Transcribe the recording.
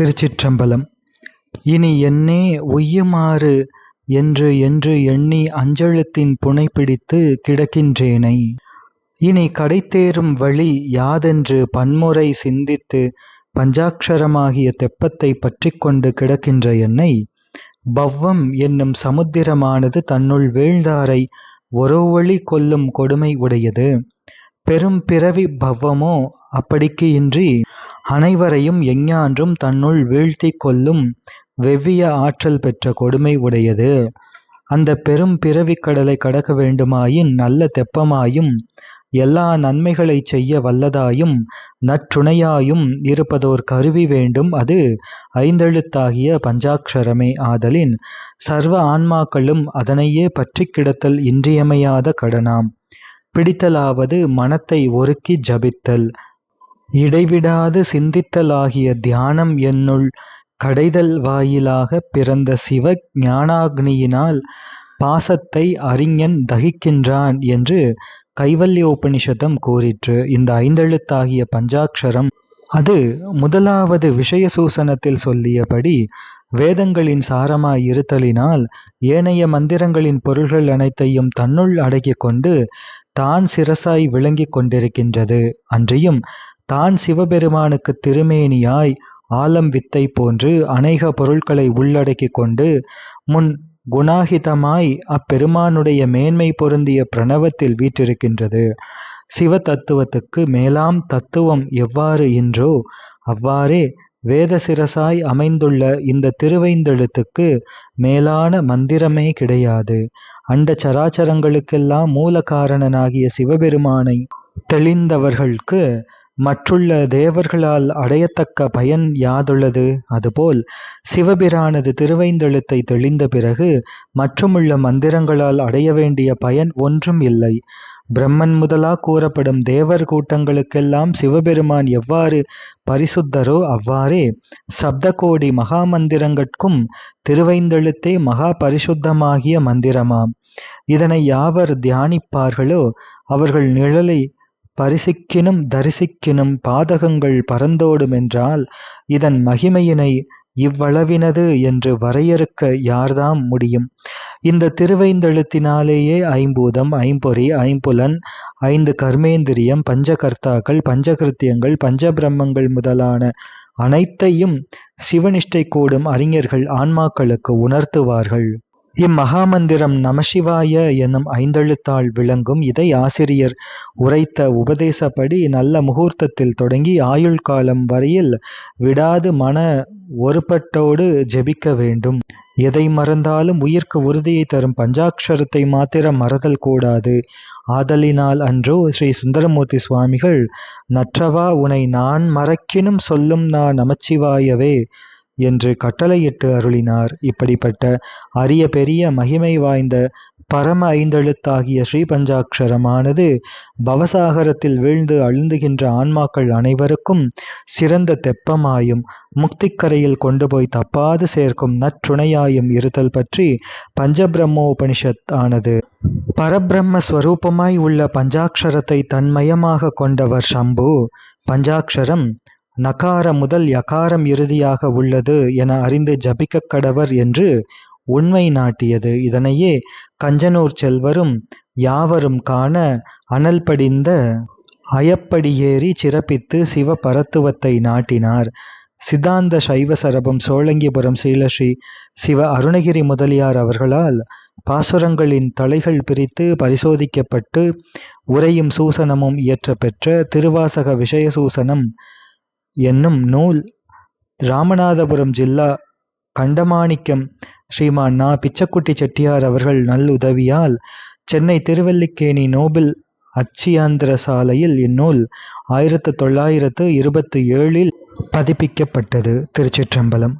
திருச்சிற்றம்பலம். இனி என்னே உய்யுமாறு என்று என்று எண்ணி அஞ்சழுத்தின் புனை பிடித்து கிடக்கின்றேனை. இனி கடைத்தேறும் வழி யாதென்று பன்முறை சிந்தித்து பஞ்சாக்ஷரமாகிய தெப்பத்தைப் பற்றிக்கொண்டு கிடக்கின்ற என்னை. பவ்வம் என்னும் சமுத்திரமானது தன்னுள் வீழ்ந்தாரை ஒரோவழி கொல்லும் கொடுமை உடையது. பெரும் பிறவி பவ்வமோ அப்படிக்கு இன்றி அனைவரையும் எஞ்ஞான்றும் தன்னுள் வீழ்த்திக் கொள்ளும் வெவ்விய ஆற்றல் பெற்ற கொடுமை உடையது. அந்த பெரும் பிறவிக் கடலை கடக்க வேண்டுமாயின் நல்ல தெப்பமாயும் எல்லா நன்மைகளைச் செய்ய வல்லதாயும் நற்றுணையாயும் இருப்பதோர் கருவி வேண்டும் அது ஐந்தெழுத்தாகிய பஞ்சாக்ஷரமே ஆதலின் சர்வ ஆன்மாக்களும் அதனையே பற்றி கிடத்தல் இன்றியமையாத கடனாம். பிடித்தலாவது மனத்தை ஒருக்கி ஜபித்தல் இடைவிடாது சிந்தித்தலாகிய தியானம் என்னுள் கடைதல் வாயிலாகப் பிறந்த சிவ ஞானாக்னியினால் பாசத்தை அறிஞன் தகிக்கின்றான் என்று கைவல்யோபனிஷதம் கூறிற்று. இந்த ஐந்தெழுத்தாகிய பஞ்சாக்ஷரம் அது முதலாவது விஷய சூசனத்தில் சொல்லியபடி வேதங்களின் சாரமாய் இருத்தலினால் ஏனைய மந்திரங்களின் பொருள்கள் அனைத்தையும் தன்னுள் அடக்கிக் கொண்டு தான் சிரசாய் விளங்கிக் கொண்டிருக்கின்றது. அன்றியும் தான் சிவபெருமானுக்குத் திருமேனியாய் ஆலம் வித்தை போன்று அநேக பொருள்களை உள்ளடக்கி கொண்டு முன் குணாகிதமாய் அப்பெருமானுடைய மேன்மை பொருந்திய பிரணவத்தில் வீற்றிருக்கின்றது. சிவ தத்துவத்துக்கு மேலாம் தத்துவம் எவ்வாறு இன்றோ அவ்வாறே வேத சிரசாய் அமைந்துள்ள இந்த திருவைந்தெழுத்துக்கு மேலான மந்திரமே கிடையாது. அண்ட சராச்சரங்களுக்கெல்லாம் மூல காரணனாகிய சிவபெருமானை தெளிந்தவர்களுக்கு மற்றுள்ள தேவர்களால் அடையத்தக்க பயன் யாதுள்ளது அதுபோல் சிவபிரானது திருவைந்தெழுத்தை தெளிந்த பிறகு மற்றுமுள்ள மந்திரங்களால் அடைய வேண்டிய பயன் ஒன்றும் இல்லை. பிரம்மன் முதலா கூறப்படும் தேவர் கூட்டங்களுக்கெல்லாம் சிவபெருமான் எவ்வாறு பரிசுத்தரோ அவ்வாறே சப்தகோடி மகா மந்திரங்கட்கும் திருவைந்தெழுத்தே மகா பரிசுத்தமாகிய மந்திரமாம். இதனை யாவர் தியானிப்பார்களோ அவர்கள் நிழலை பரிசிக்கினும் தரிசிக்கினும் பாதகங்கள் பறந்தோடுமென்றால் இதன் மகிமையினை இவ்வளவினது என்று வரையறுக்க யார்தாம் முடியும்? இந்த திருவைந்தெழுத்தினாலேயே ஐம்பூதம், ஐம்பொறி, ஐம்புலன், ஐந்து கர்மேந்திரியம், பஞ்சகர்த்தாக்கள் பஞ்சகிருத்தியங்கள் பஞ்ச பிரம்மங்கள் முதலான அனைத்தையும் சிவனிஷ்டை கூடும் அறிஞர்கள் ஆன்மாக்களுக்கு உணர்த்துவார்கள். இம்மகாமந்திரம் நமசிவாய என்னும் ஐந்தெழுத்தால் விளங்கும். இதை ஆசிரியர் உரைத்த உபதேசப்படி நல்ல முகூர்த்தத்தில் தொடங்கி ஆயுள் காலம் வரையில் விடாது மன ஒருபட்டோடு ஜெபிக்க வேண்டும். எதை மறந்தாலும் உயிர்க்கு உறுதியை தரும் பஞ்சாக்ஷரத்தை மாத்திரம் மறதல் கூடாது. ஆதலினால் அன்றோ ஸ்ரீ சுந்தரமூர்த்தி சுவாமிகள் நற்றவா உனை நான் மறக்கினும் சொல்லும் நான் நமசிவாயவே என்று கட்டளையிட்டு அருளினார். இப்படிப்பட்ட அரிய பெரிய மகிமை வாய்ந்த பரம ஐந்தெழுத்தாகிய ஸ்ரீபஞ்சாட்சரமானது பவசாகரத்தில் வீழ்ந்து அழுந்துகின்ற ஆன்மாக்கள் அனைவருக்கும் சிறந்த தெப்பமாயும் முக்திக்கரையில் கொண்டு போய் தப்பாது சேர்க்கும் நற்றுணையாயும் இருத்தல் பற்றி பஞ்சபிரம்மோபனிஷத் ஆனது. பரபிரம்ம ஸ்வரூபமாய் உள்ள பஞ்சாட்சரத்தை தன்மயமாக கொண்டவர் சம்பு. பஞ்சாக்ஷரம் நகாரம் முதல் யகாரம் இறுதியாக உள்ளது என அறிந்து ஜபிக்கக் கடவர் என்று உண்மை நாட்டியது. இதனையே கஞ்சனூர் செல்வரும் யாவரும் காண அனல் படிந்த அயப்படியேறிச் சிறப்பித்து சிவ பரத்துவத்தை நாட்டினார். சித்தாந்த சைவ சரபம் சோழங்கிபுரம் ஸ்ரீலஸ்ரீ சிவ அருணகிரி முதலியார் அவர்களால் பாசுரங்களின் தலைகள் பிரித்து பரிசோதிக்கப்பட்டு உரையும் சூசனமும் இயற்ற பெற்ற திருவாசக விஷய சூசனம் என்னும் நூல் இராமநாதபுரம் ஜில்லா கண்டமாணிக்கம் ஸ்ரீமான் நா. பிச்சக்குட்டி செட்டியார் அவர்கள் நல்லுதவியால் சென்னை திருவல்லிக்கேணி நோபிள் அச்சியாந்திரசாலையில் இந்நூல் ஆயிரத்து தொள்ளாயிரத்து இருபத்து ஏழில் பதிப்பிக்கப்பட்டது. திருச்சிற்றம்பலம்.